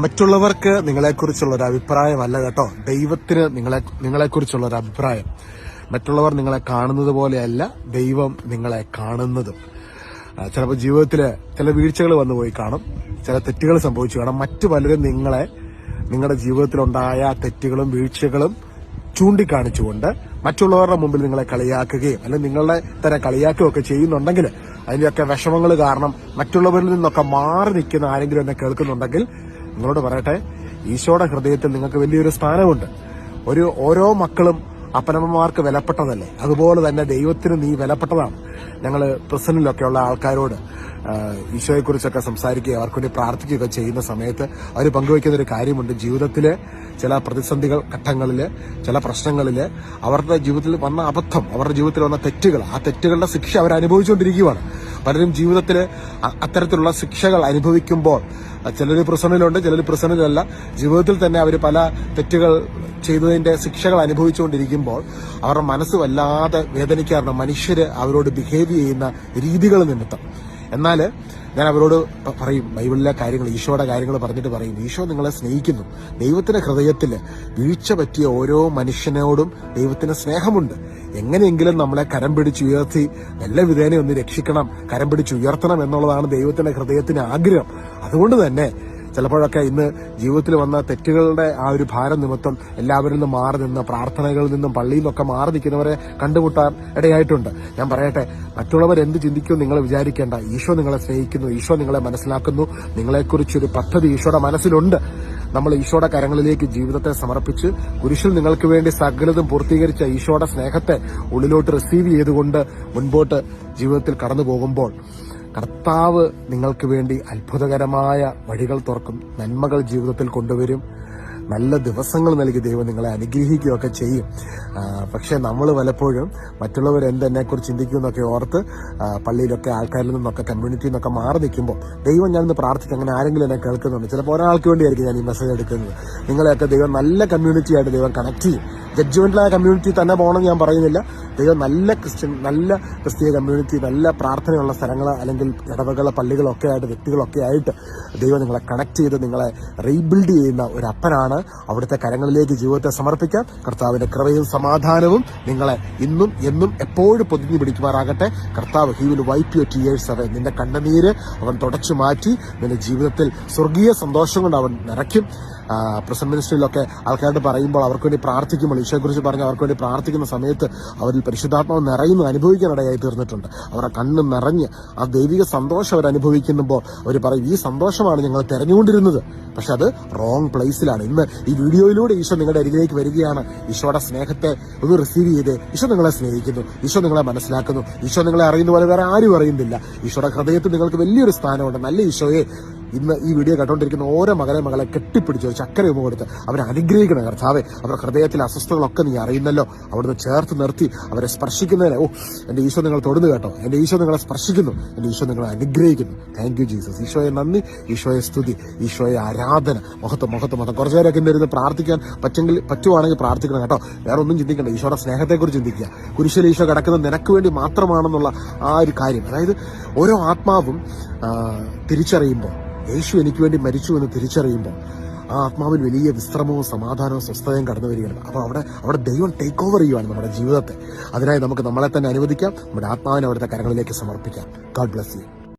മറ്റുള്ളവർക്ക് നിങ്ങളെക്കുറിച്ചുള്ള ഒരു അഭിപ്രായമല്ല കേട്ടോ. ദൈവത്തിന് നിങ്ങളെ നിങ്ങളെക്കുറിച്ചുള്ള ഒരു അഭിപ്രായം. മറ്റുള്ളവർ നിങ്ങളെ കാണുന്നത് പോലെയല്ല ദൈവം നിങ്ങളെ കാണുന്നതും. ചിലപ്പോൾ ജീവിതത്തിൽ ചില വീഴ്ചകൾ വന്നു പോയി കാണും. ചില തെറ്റുകൾ സംഭവിച്ചു കാണും. മറ്റു പലരും നിങ്ങളെ നിങ്ങളുടെ ജീവിതത്തിലുണ്ടായ തെറ്റുകളും വീഴ്ചകളും ചൂണ്ടിക്കാണിച്ചുകൊണ്ട് മറ്റുള്ളവരുടെ മുമ്പിൽ നിങ്ങളെ കളിയാക്കുകയും അല്ലെങ്കിൽ നിങ്ങളെ തന്നെ കളിയാക്കുകയൊക്കെ ചെയ്യുന്നുണ്ടെങ്കിൽ അതിന്റെയൊക്കെ വിഷമങ്ങൾ കാരണം മറ്റുള്ളവരിൽ നിന്നൊക്കെ മാറി നിൽക്കുന്ന ആരെങ്കിലും എന്നെ കേൾക്കുന്നുണ്ടെങ്കിൽ നിങ്ങളോട് പറയട്ടെ ഈശോയുടെ ഹൃദയത്തിൽ നിങ്ങൾക്ക് വലിയൊരു സ്ഥാനമുണ്ട്. ഒരു ഓരോ മക്കളും അപ്പനമ്മമാർക്ക് വിലപ്പെട്ടതല്ലേ? അതുപോലെ തന്നെ ദൈവത്തിന് നീ വിലപ്പെട്ടതാണ്. ഞങ്ങൾ പ്രസനിലൊക്കെയുള്ള ആൾക്കാരോട് ഈശോയെക്കുറിച്ചൊക്കെ സംസാരിക്കുകയും അവർക്ക് വേണ്ടി പ്രാർത്ഥിക്കുകയൊക്കെ ചെയ്യുന്ന സമയത്ത് അവർ പങ്കുവയ്ക്കുന്ന ഒരു കാര്യമുണ്ട്. ജീവിതത്തിലെ ചില പ്രതിസന്ധികൾ ഘട്ടങ്ങളിൽ ചില പ്രശ്നങ്ങളിൽ അവരുടെ ജീവിതത്തിൽ വന്ന അബദ്ധം അവരുടെ ജീവിതത്തിൽ വന്ന തെറ്റുകൾ ആ തെറ്റുകളുടെ ശിക്ഷ അവർ അനുഭവിച്ചുകൊണ്ടിരിക്കുകയാണ് പലരും ജീവിതത്തിൽ അത്തരത്തിലുള്ള ശിക്ഷകൾ അനുഭവിക്കുമ്പോൾ ചിലർ പ്രസന്നിലുണ്ട് ചിലർ പ്രസന്നിലല്ല ജീവിതത്തിൽ തന്നെ അവർ പല തെറ്റുകൾ ചെയ്തതിന്റെ ശിക്ഷകൾ അനുഭവിച്ചുകൊണ്ടിരിക്കുമ്പോൾ അവരുടെ മനസ്സ് വല്ലാതെ വേദനിക്കാറുണ്ട്. മനുഷ്യർ അവരോട് ബിഹേവ് ചെയ്യുന്ന രീതികൾ നിമിത്തം എന്നാൽ ഞാൻ അവരോട് പറയും ബൈബിളിലെ കാര്യങ്ങൾ ഈശോയുടെ കാര്യങ്ങൾ പറഞ്ഞിട്ട് പറയും ഈശോ നിങ്ങളെ സ്നേഹിക്കുന്നു. ദൈവത്തിന്റെ ഹൃദയത്തിൽ വീഴ്ച പറ്റിയ ഓരോ മനുഷ്യനോടും ദൈവത്തിന് സ്നേഹമുണ്ട്. എങ്ങനെയെങ്കിലും നമ്മളെ കരം പിടിച്ചുയർത്തി നല്ല വിധേനെ ഒന്ന് രക്ഷിക്കണം കരം പിടിച്ചുയർത്തണം എന്നുള്ളതാണ് ദൈവത്തിന്റെ ഹൃദയത്തിന് ആഗ്രഹം. അതുകൊണ്ട് തന്നെ ചിലപ്പോഴൊക്കെ ഇന്ന് ജീവിതത്തിൽ വന്ന തെറ്റുകളുടെ ആ ഒരു ഭാരം നിമിത്തം എല്ലാവരിൽ നിന്നും മാറി നിന്ന് പ്രാർത്ഥനകളിൽ നിന്നും പള്ളിയിൽ നിന്നൊക്കെ മാറി നിൽക്കുന്നവരെ കണ്ടുമുട്ടാൻ ഇടയായിട്ടുണ്ട്. ഞാൻ പറയട്ടെ മറ്റുള്ളവർ എന്ത് ചിന്തിക്കും നിങ്ങൾ വിചാരിക്കേണ്ട. ഈശോ നിങ്ങളെ സ്നേഹിക്കുന്നു ഈശോ നിങ്ങളെ മനസ്സിലാക്കുന്നു. നിങ്ങളെക്കുറിച്ചൊരു പദ്ധതി ഈശോയുടെ മനസ്സിലുണ്ട്. നമ്മൾ ഈശോയുടെ കരങ്ങളിലേക്ക് ജീവിതത്തെ സമർപ്പിച്ച് കുരിശിൽ നിങ്ങൾക്ക് വേണ്ടി സകലതും പൂർത്തീകരിച്ച ഈശോയുടെ സ്നേഹത്തെ ഉള്ളിലോട്ട് റിസീവ് ചെയ്തുകൊണ്ട് മുൻപോട്ട് ജീവിതത്തിൽ കടന്നു പോകുമ്പോൾ കർത്താവ് നിങ്ങൾക്ക് വേണ്ടി അത്ഭുതകരമായ വഴികൾ തുറക്കും നന്മകൾ ജീവിതത്തിൽ കൊണ്ടുവരും. നല്ല ദിവസങ്ങൾ നൽകി ദൈവം നിങ്ങളെ അനുഗ്രഹിക്കുകയൊക്കെ ചെയ്യും. പക്ഷേ നമ്മൾ പലപ്പോഴും മറ്റുള്ളവർ എന്തെന്നെക്കുറിച്ച് ചിന്തിക്കുമെന്നൊക്കെ ഓർത്ത് പള്ളിയിലൊക്കെ ആൾക്കാരിൽ നിന്നൊക്കെ കമ്മ്യൂണിറ്റിയിൽ നിന്നൊക്കെ മാറി നിൽക്കുമ്പോൾ ദൈവം ഞാനിന്ന് പ്രാർത്ഥിക്കും. അങ്ങനെ ആരെങ്കിലും എന്നെ കേൾക്കുന്നുണ്ട്. ചിലപ്പോൾ ഒരാൾക്ക് വേണ്ടിയായിരിക്കും ഞാൻ ഈ മെസ്സേജ് എടുക്കുന്നത്. നിങ്ങളെയൊക്കെ ദൈവം നല്ല കമ്മ്യൂണിറ്റിയായിട്ട് ദൈവം കണക്ട് ചെയ്യും. ജഡ്ജ്മെന്റിലായ കമ്മ്യൂണിറ്റി തന്നെ പോകണമെന്ന് ഞാൻ പറയുന്നില്ല. ദൈവം നല്ല ക്രിസ്ത്യൻ നല്ല ക്രിസ്തീയ കമ്മ്യൂണിറ്റി നല്ല പ്രാർത്ഥനയുള്ള സ്ഥലങ്ങൾ അല്ലെങ്കിൽ ഇടവകൾ പള്ളികളൊക്കെ ആയിട്ട് വ്യക്തികളൊക്കെ ആയിട്ട് ദൈവം നിങ്ങളെ കണക്ട് ചെയ്ത് നിങ്ങളെ റീബിൽഡ് ചെയ്യുന്ന ഒരു അപ്പനാണ്. അവിടുത്തെ കരങ്ങളിലേക്ക് ജീവിതത്തെ സമർപ്പിക്കാം. കർത്താവിന്റെ കൃപയും സമാധാനവും നിങ്ങളെ ഇന്നും എന്നും എപ്പോഴും പൊതിഞ്ഞു പിടിക്കുമാറാകട്ടെ. കർത്താവ് he will wipe your tears അവൻ നിന്റെ കണ്ണുനീര് അവൻ തുടച്ചു മാറ്റി. നിന്റെ ജീവിതത്തിൽ സ്വർഗീയ സന്തോഷം കൊണ്ട് അവൻ നിറയ്ക്കും. പ്രസന്റ് മിനിസ്ട്രിയിലൊക്കെ ആൾക്കാരോട് പറയുമ്പോൾ അവർക്ക് വേണ്ടി പ്രാർത്ഥിക്കുമ്പോൾ ഈശോയെക്കുറിച്ച് പറഞ്ഞ് അവർക്ക് വേണ്ടി പ്രാർത്ഥിക്കുന്ന സമയത്ത് അവരിൽ പരിശുദ്ധാത്മാവ് നിറയുന്നു അനുഭവിക്കാനിടയായി തീർന്നിട്ടുണ്ട്. അവരുടെ കണ്ണ് നിറഞ്ഞ് ആ ദൈവിക സന്തോഷം അവർ അനുഭവിക്കുമ്പോൾ അവർ പറയും ഈ സന്തോഷമാണ് ഞങ്ങൾ തെരഞ്ഞുകൊണ്ടിരുന്നത്. പക്ഷെ അത് റോങ് പ്ലേസിലാണ് ഇന്ന് ഈ വീഡിയോയിലൂടെ ഈശോ നിങ്ങളുടെ അരികിലേക്ക് വരികയാണ്. ഈശോയുടെ സ്നേഹത്തെ ഒന്ന് റിസീവ് ചെയ്ത്. ഈശോ നിങ്ങളെ സ്നേഹിക്കുന്നു. ഈശോ നിങ്ങളെ മനസ്സിലാക്കുന്നു. ഈശോ നിങ്ങളെ അറിയുന്ന പോലെ വേറെ ആരും അറിയുന്നില്ല. ഈശോയുടെ ഹൃദയത്തിൽ നിങ്ങൾക്ക് വലിയൊരു സ്ഥാനമുണ്ട്. നല്ല ഈശോയെ ഇന്ന് ഈ വീഡിയോ കണ്ടുകൊണ്ടിരിക്കുന്ന ഓരോ മകനെ മകളെ കെട്ടിപ്പിടിച്ച് ഒരു ചക്കര ഉമ്മ കൊടുത്ത് അവരെ അനുഗ്രഹിക്കണം കർത്താവെ അവരുടെ ഹൃദയത്തിലെ അസ്വസ്ഥതകളൊക്കെ നീ അറിയുന്നല്ലോ. അവിടുന്ന് ചേർത്ത് നിർത്തി അവരെ സ്പർശിക്കുന്നതിന്. ഓ എന്റെ ഈശോ നിങ്ങൾ തൊടുന്നു കേട്ടോ. എന്റെ ഈശോ നിങ്ങളെ സ്പർശിക്കുന്നു. എന്റെ ഈശോ നിങ്ങളെ അനുഗ്രഹിക്കുന്നു. താങ്ക് യു ജീസസ് ഈശോയെ നന്ദി ഈശോയെ സ്തുതി ഈശോയെ ആരാധന. മുഖത്ത് മുഖത്ത് മുഖം കുറച്ചു നേരമൊക്കെ ഇന്നിരുന്ന് പ്രാർത്ഥിക്കാൻ പറ്റെങ്കിൽ പറ്റുവാണെങ്കിൽ പ്രാർത്ഥിക്കണം കേട്ടോ. വേറെ ഒന്നും ചിന്തിക്കണ്ട. ഈശോയുടെ സ്നേഹത്തെക്കുറിച്ച് ചിന്തിക്കുക. കുരിശിൽ ഈശോ കിടക്കുന്നത് നിനക്ക് വേണ്ടി മാത്രമാണെന്നുള്ള ആ ഒരു കാര്യം. അതായത് ഓരോ ആത്മാവും തിരിച്ചറിയുമ്പോൾ യേശു എനിക്ക് വേണ്ടി മരിച്ചു എന്ന് തിരിച്ചറിയുമ്പോൾ ആ ആത്മാവിൽ വലിയ വിശ്രമവും സമാധാനവും സ്വസ്ഥതയും കടന്നു വരികയാണ്. അപ്പോൾ അവിടെ അവിടെ ദൈവം ടേക്ക് ഓവർ ചെയ്യുവാണ് നമ്മുടെ ജീവിതത്തെ. അതിനായി നമുക്ക് നമ്മളെ തന്നെ അനുവദിക്കാം. നമ്മുടെ ആത്മാവിനെ അവിടുത്തെ കരങ്ങളിലേക്ക് സമർപ്പിക്കാം. God bless you